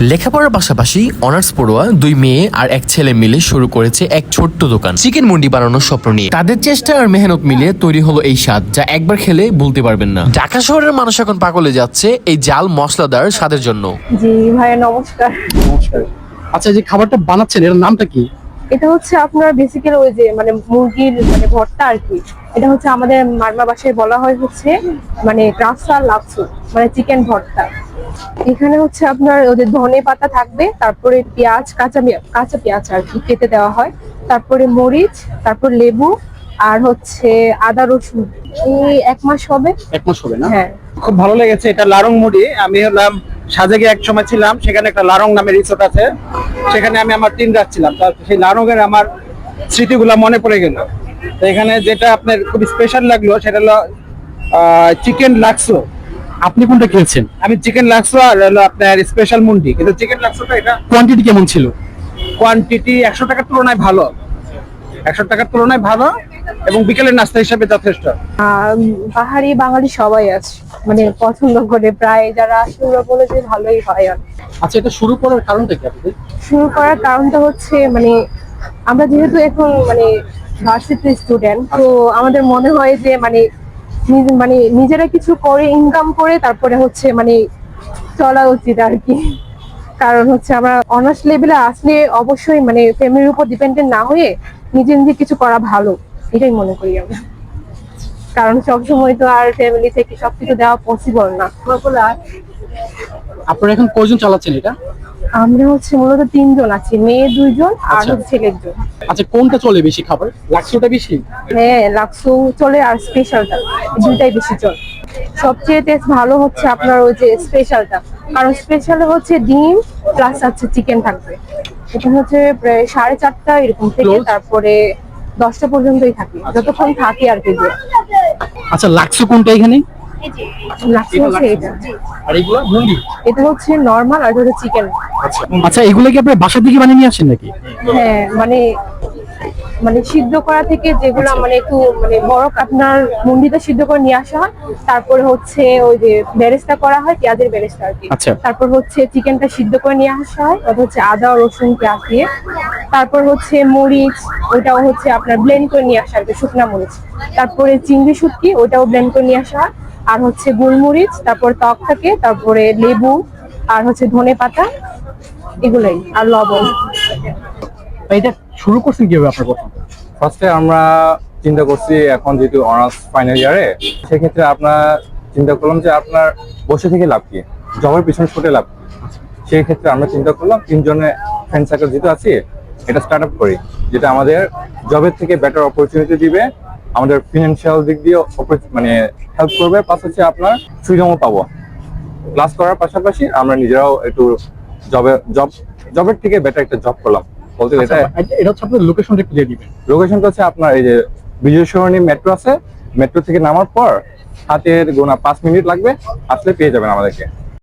লেখাপড়ার পাশাপাশি অনার্স পড়ুয়া দুই মেয়ে আর এক ছেলে মিলে শুরু করেছে এক ছোট্ট দোকান। চিকেন মুন্ডি বানানোর স্বপ্ন নিয়ে। তাদের চেষ্টা আর মেহনত মিলিয়ে তৈরি হলো এই স্বাদ যা একবার খেলে ভুলতে পারবেন না। ঢাকা শহরের মানুষ এখন পাগলে যাচ্ছে এই জাল মশলাদার স্বাদের জন্য। জি ভাইয়া নমস্কার। নমস্কার। আচ্ছা যে খাবারটা বানাচ্ছেন এর নামটা কি? এটা হচ্ছে আপনার বেসিক্যালি ওই যে মানে মুরগির মানে ভর্তা আর কি। এটা হচ্ছে আমাদের মারমা বাসায় বলা হয় হচ্ছে মানে রাসা লাপসু মানে চিকেন ভর্তা। এখানে হচ্ছে আপনার ওদের ধনে পাতা থাকবে তারপরে পেঁয়াজ কাঁচা কাঁচা পেঁয়াজ আর কি কেটে দেওয়া হয়। তারপরে মরিচ তারপর লেবু আর হচ্ছে আদা রসুন। এই এক মাস হবে? এক মাস হবে না? হ্যাঁ। খুব ভালো লেগেছে। এটা লারং মুড়ি আমি হলাম সাজেকে এক সময় ছিলাম সেখানে একটা লারং নামের রিসোর্ট আছে। সেখানে আমি আমার তিন রাত ছিলাম। তার সেই লারং এর আমার স্মৃতিগুলো মনে পড়ে গেল। এখানে যেটা আপনার খুব স্পেশাল লাগল সেটা হলো চিকেন লাক্সো আপনি কোনটা খেয়েছেন আমি চিকেন লাক্সো আর হলো আপনার স্পেশাল মুন্ডি। কিন্তু চিকেন লাক্সোটা এটা কোয়ান্টিটি কেমন ছিল? কোয়ান্টিটি একশো টাকার তুলনায় ভালো। একশো টাকার তুলনায় ভালো এবং বিকেলের নাস্তা হিসাবে যথেষ্ট। আহ, পাহাড়ি বাঙালি সবাই আছে। মানে পছন্দ করে প্রায় যারা আসে ওরা বলে যে ভালোই হয় আর আচ্ছা এটা শুরু করার কারণটা কি আপনাদের? শুরু করার কারণটা হচ্ছে মানে আমরা যেহেতু এখন মানে ভার্সিটি স্টুডেন্ট তো আমাদের মনে হয় যে মানে মানে নিজেরা কিছু করে ইনকাম করে, তারপরে হচ্ছে মানে চলা উচিত আর কি। কারণ হচ্ছে আমরা অনার্স লেভেলে আসলে অবশ্যই মানে ফ্যামিলির উপর ডিপেন্ডেন্ট না হয়ে নিজে নিজে কিছু করা ভালো, এটাই মনে করি আমরা। কারণ সবসময় তো আর ফ্যামিলি থেকে সবকিছু দেওয়া পসিবল না। আপনারা এখন কয়জন চালাচ্ছেন এটা? আমরা হচ্ছে মূলত তিনজন আছি মেয়ে দুইজন আর আচ্ছা। হচ্ছে ছেলে একজন আচ্ছা কোনটা চলে বেশি খাবার? লাক্সোটা বেশি? হ্যাঁ লাক্সো চলে আর স্পেশালটা দুইটাই বেশি চলে। সবচেয়ে টেস্ট ভালো হচ্ছে আপনার ওই যে স্পেশালটা কারণ স্পেশাল হচ্ছে ডিম প্লাস হচ্ছে চিকেন থাকবে। এটা হচ্ছে প্রায় সাড়ে চারটা এরকম থেকে তারপরে দশটা পর্যন্তই থাকে যতক্ষণ থাকে আর কি। আচ্ছা লাক্সো কোনটা এখানে? এটা। আর এগুলো মুন্ডি এটা হচ্ছে নর্মাল আর হচ্ছে চিকেন আচ্ছা। এগুলো কি আপনারা বাসা থেকে বানিয়ে নিয়ে আসেন নাকি? হ্যাঁ মানে মানে সিদ্ধ করা থেকে যেগুলো মানে একটু মানে বড় আপনার মুন্ডিতে সিদ্ধ করে নিয়ে আসা হয় তারপরে হচ্ছে ওই যে বেরেস্তা করা হয় পেঁয়াজের বেরেস্তা আর কি। আচ্ছা। তারপর হচ্ছে চিকেনটা সিদ্ধ করে নিয়ে আসা হয় ওটা হচ্ছে আদা রসুন পেঁয়াজ দিয়ে। তারপর হচ্ছে মরিচ ওটাও হচ্ছে আপনার ব্লেন্ড করে নিয়ে আসা আর কি শুকনা মরিচ। তারপরে চিংড়ি শুটকি ওটাও ব্লেন্ড করে নিয়ে আসা হয়। আর হচ্ছে গোলমরিচ তারপর ত্বক থাকে তারপরে লেবু আর হচ্ছে ধনে পাতা এগুলাই আর লবণ। এটা শুরু করছেন কীভাবে আপনার প্রথম? ফার্স্টে আমরা চিন্তা করছি এখন যেহেতু অনার্স ফাইনাল ইয়ারে সেক্ষেত্রে আপনার চিন্তা করলাম যে আপনার বসে থেকে লাভ কি? জবের পিছনে ছুটে লাভ কি? সেই ক্ষেত্রে আমরা চিন্তা করলাম তিনজনের ফ্রেন্ড সার্কেল যেহেতু আছি এটা স্টার্ট আপ করি যেটা আমাদের জবের থেকে বেটার অপরচুনিটি দিবে আমাদের ফিনান্সিয়াল দিক দিয়ে মানে হেল্প করবে। প্লাস হচ্ছে আপনার ফ্রিডমও পাবো। ক্লাস করার পাশাপাশি আমরা নিজেরাও একটু জবে জব জবের থেকে বেটার একটা জব করলাম। বলতে গেলে এটা আচ্ছা, হচ্ছে আপনার লোকেশনটা একটু দিয়ে দিবেন। লোকেশনটা হচ্ছে আপনার এই যে বিজয় সরণি মেট্রো আছে। মেট্রো থেকে নামার পর হাতের গোনা পাঁচ মিনিট লাগবে। আসলে পেয়ে যাবেন আমাদেরকে।